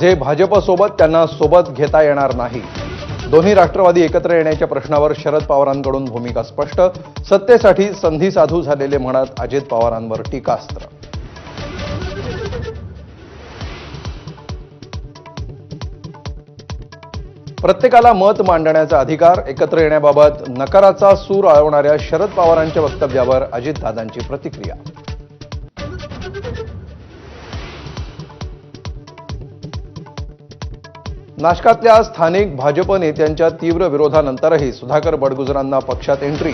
जे भाजपसोबत त्यांना सोबत घेता येणार नाही. दोन्ही राष्ट्रवादी एकत्र येण्याच्या प्रश्नावर शरद पवारांकडून भूमिका स्पष्ट सत्तेसाठी संधी साधू झालेले म्हणत अजित पवारांवर टीकास्त्र. प्रत्येकाला मत मांडण्याचा अधिकार एकत्र येण्याबाबत नकाराचा सूर आळवणाऱ्या शरद पवारांच्या वक्तव्यावर अजितदादांची प्रतिक्रिया. नाशकातल्या स्थानिक भाजप नेत्यांच्या तीव्र विरोधानंतरही सुधाकर बडगुजरांना पक्षात एंट्री.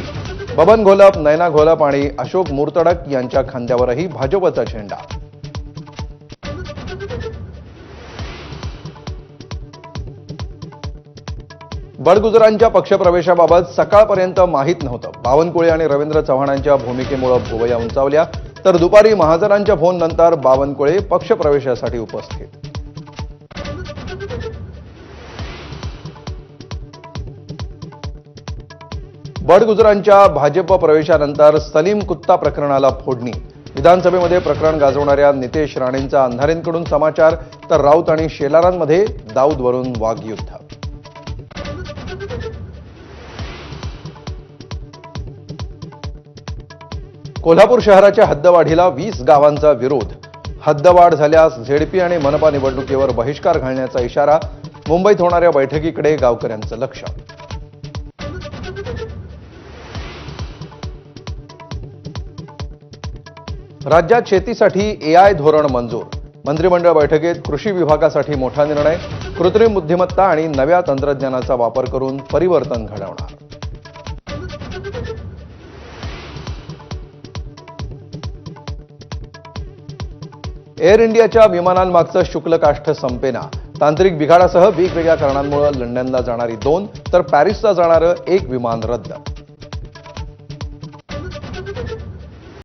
बबन घोलप नयना घोलप आणि अशोक मुर्तडक यांच्या खांद्यावरही भाजपचा झेंडा. बडगुजरांच्या पक्षप्रवेशाबाबत सकाळपर्यंत माहीत नव्हतं. बावनकुळे आणि रवींद्र चव्हाणांच्या भूमिकेमुळे भुवया उंचावल्या. तर दुपारी महाजनांच्या फोननंतर बावनकुळे पक्षप्रवेशासाठी उपस्थित. बडगुजरांच्या भाजप प्रवेशानंतर सलीम कुत्ता प्रकरणाला फोडणी. विधानसभेमध्ये प्रकरण गाजवणाऱ्या नितेश राणेंचा अंधारेंकडून समाचार तर राऊत आणि शेलारांमध्ये दाऊदवरून वाघयुद्ध. कोल्हापूर शहराच्या हद्दवाढीला वीस गावांचा विरोध. हद्दवाढ झाल्यास झेडपी आणि मनपा निवडणुकीवर बहिष्कार घालण्याचा इशारा. मुंबईत होणाऱ्या बैठकीकडे गावकऱ्यांचं लक्ष. राज्यात शेतीसाठी एआय धोरण मंजूर. मंत्रिमंडळ बैठकीत कृषी विभागासाठी मोठा निर्णय कृत्रिम बुद्धिमत्ता आणि नव्या तंत्रज्ञानाचा वापर करून परिवर्तन घडवणार. एअर इंडियाच्या विमानांमागचं शुक्लकाष्ठ संपेना. तांत्रिक बिघाडासह वेगवेगळ्या कारणांमुळे लंडनला जाणारी दोन तर पॅरिसला जाणारं एक विमान रद्द.